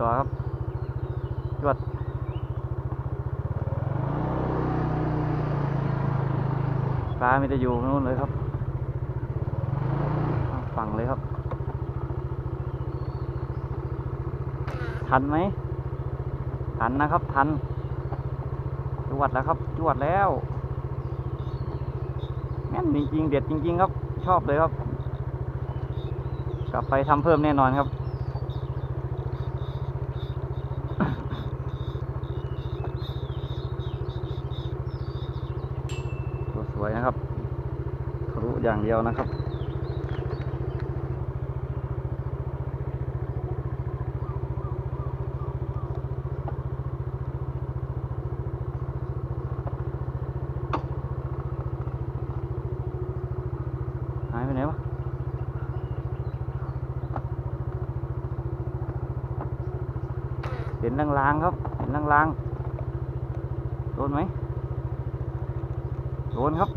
ต่อครับจวดปลาไม่ได้อยู่นู่นเลยครับ ฝั่งเลยครับ ทันไหม ทันนะครับ ทันจวดแล้วครับจวดแล้วแม่นจริงๆเด็ดจริง ๆ ครับ ชอบเลยครับ กลับไปทำเพิ่มแน่นอนครับ สวยนะครับทะลุอย่างเดียวนะครับหายไปไหนวะเห็นลางๆครับ เห็นลางๆโดนไหม โดนครับ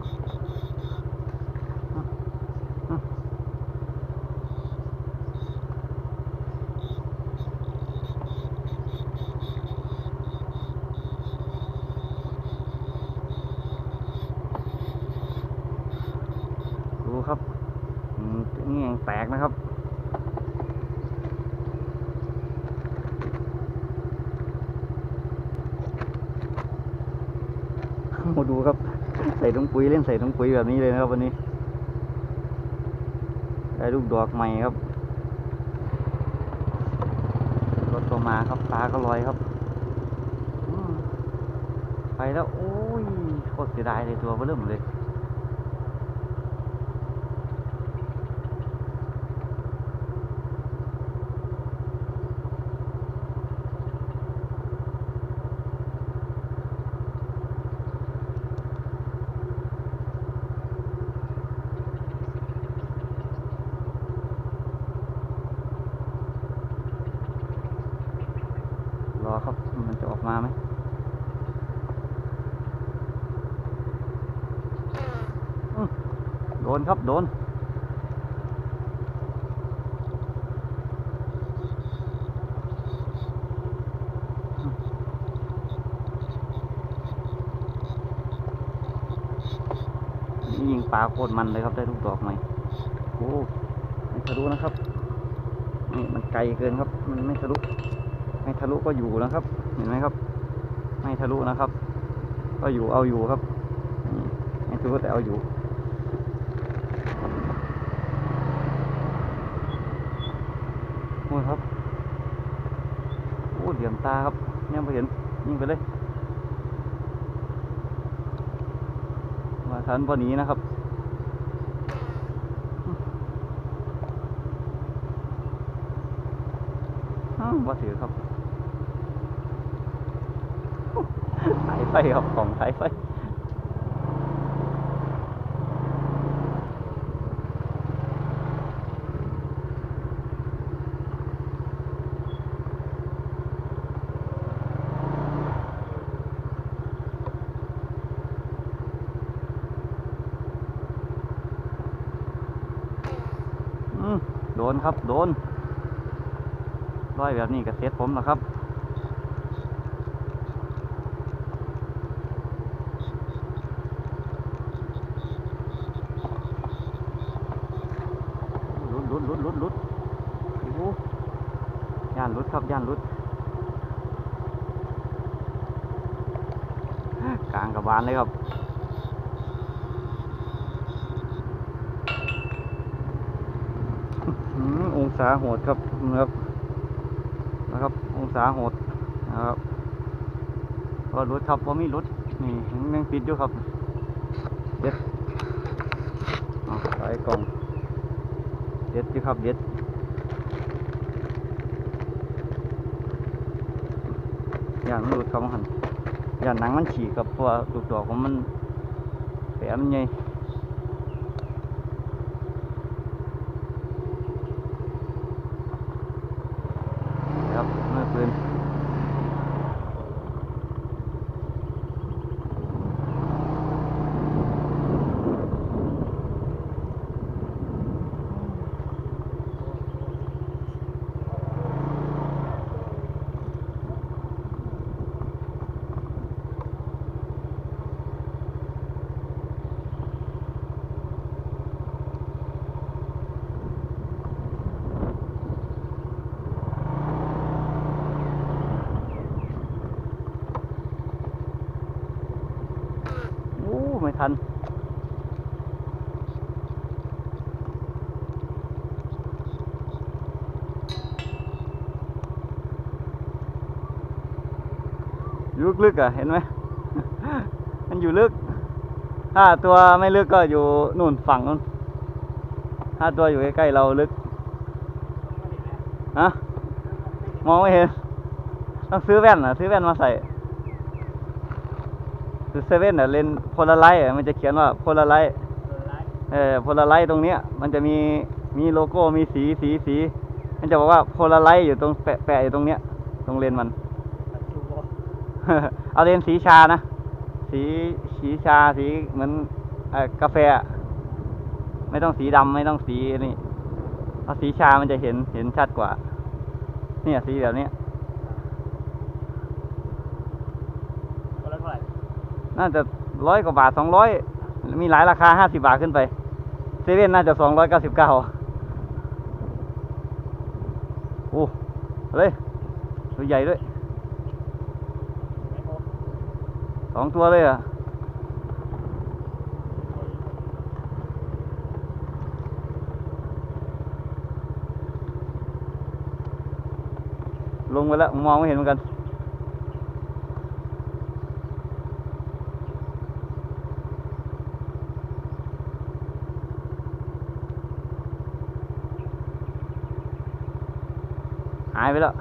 ดูครับนี่ยังแตกนะครับมาดูครับ ใส่ถุงปุ๋ยเล่นใส่ถุงปุ๋ยแบบนี้เลยนะครับวันนี้ ได้ลูกดอกใหม่ครับ รถก็มาครับตาก็ลอยครับ ไปแล้ว โอ้ยโคตรเสียดายเลยตัวเบอเริ่มเลย รอ ครับ มันจะออกมาไหมโดนครับ โดน นี่ยิงปลาโคตรมันเลยครับ ได้ลูกดอกใหมโอ้ไม่ทะลุนะครับ นี่มันไกลเกินครับ มันไม่ทะลุ ไม่ทะลุก็อยู่นะครับ เห็นไหมครับ ไม่ทะลุนะครับ ก็อยู่เอาอยู่ครับไม่ทะลุแต่เอาอยู่โอ้ครับโอ้เหลี่ยมตาครับเนี่ยไม่เห็นยิงไปเลยมาทันพอนีนะครับวว่าถือครับ สาย ไฟครับของสายไฟโดนครับ โดนร้อยแบบนี้กับเซ็ตผมนะครับ ลุ ดลุดลุดย่านลุดครับย่านลุดกลางกระบาลเลยครับองศาโหดครับนะครับนะครับ องศาโหดนะครับก็รุดครับว่ามีรุดนี่ยังปิดอยู่ครับเด็ดเอาใส่กล่อง เด็ดอยู่ครับเด็ดย่านมันรุดครับหันย่านหนังมันฉีกครับเพราะว่าลูกดอกของมันแผลมันใหญ่ ครับเมื่อคืน ทัน อยู่ลึกๆอะ เห็นไหม มันอยู่ลึก ถ้าตัวไม่ลึกก็อยู่นู่นฝั่งนู้น ถ้าตัวอยู่ใกล้ๆเราลึกฮะมองไม่เห็น ต้องซื้อแว่นอะ ซื้อแว่นมาใส่ คือเซเว่นอะเลนโพลาไรต์มันจะเขียนว่าโพลาไรต์เออโพลาไรต์ตรงเนี้ย มันจะมีมีโลโก้มีสีสีสี มันจะบอกว่าโพลาไรต์อยู่ตรงแปะแปะอยู่ตรงเนี้ย ตรงเลนมัน เอาเลนสีชานะ สีสีชาสีเหมือนเอ่อกาแฟอะไม่ต้องสีดำไม่ต้องสีนี่เอาสีชามันจะเห็นเห็นชัดกว่า เนี่ยสีแบบเนี้ย คนละเท่าไหร่ น่าจะร้อยกว่าบาทสองร้อยมีหลายราคาห้าสิบาทขึ้นไปเซเว่นน่าจะสองร้อยเก้าสิบเก้าโอ้เอาเลยตัวใหญ่ด้วยสองตัวเลยอะลงไปแล้วมองไม่เห็นเหมือนกันายไปแล้ว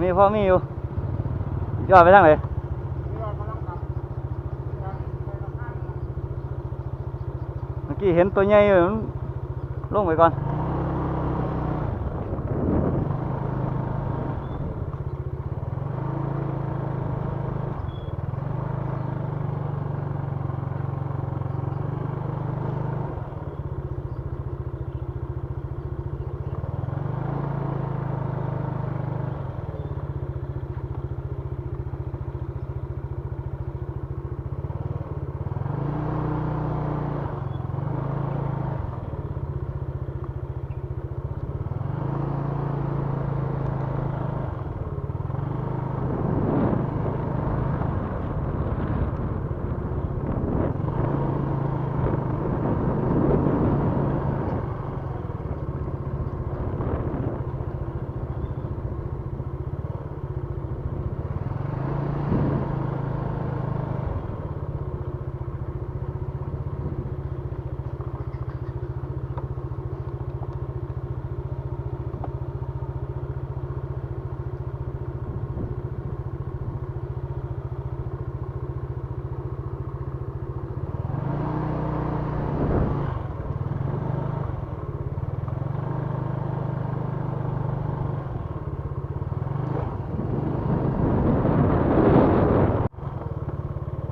มีพ่อมีอยู่ยอดไปทางไหนเลังกลับทางไปทางข้างเมื่อกี้เห็นตัวใหญ่อยู่ลงไปก่อน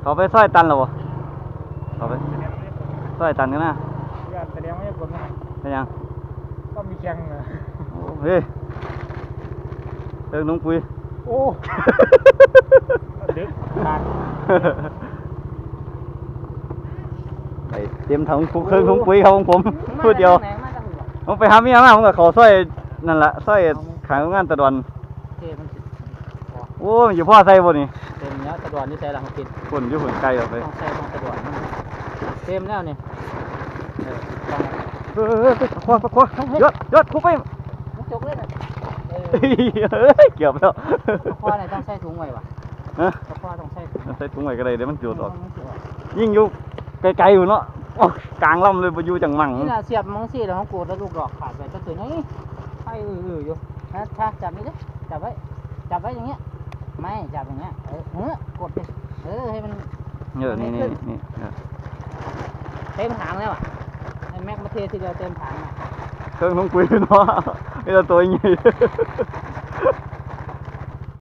เขาไปซอยตันเหรอวะเขาไปซอยตันกันนะญาติแสดงว่าจะกดมาเป็นยังก็มีแข่งนะโอ้เฮ้ยเลิกนุ่งปุยโอ้ดึกขาดไปเตรียมถังเครื่องถุงปุ๋ยครับของผมพูดเดียวไหนมาจากหัวผมไปหาเมียมาผมกับเขาซอยนั่นแหละซอยขายโรงงานตะดอนเทมันสิโอ้ยอยู่พ่อใส่บ่นี่ เต็มแล้วตะดวนนี่ใส่ละเขากินคนอยู่หุ่นไกลออกไปต้องใส่ต้องตะดวนเต็มแล้วนี่เออต้องเออเออเออคว้าคว้ายอดยอดคุกไปมุกจกเลยนะเออเฮ้ยเกือบแล้วตะควาไหนต้องใส่ถุงไว้ปะฮะตะควาต้องใส่ถุงใส่ถุงไว้ก็ได้เดี๋ยวมันจูดออกมันสิออก ยิ่งอยู่ไกลๆอยู่เนาะโอ้กลางลำเลยไปอยู่จังหมังนี่นะเสียบมังซี่แล้วของกูแล้วลูกดอกขาดไปก็คือนี่ให้อือๆอยู่นะชาจับนี่ดิจับไว้จับไว้อย่างเงี้ย ไม่จับอย่างเงี้ยเออเออกดดิเออให้มันเยอะนี่นี่นี่เออเต็มถังแล้วอะไอ้แม็กมาเททีเดียวเต็มถังอะเครื่องถุงปุ๋ยเนาะไม่ต้องตัวใหญ่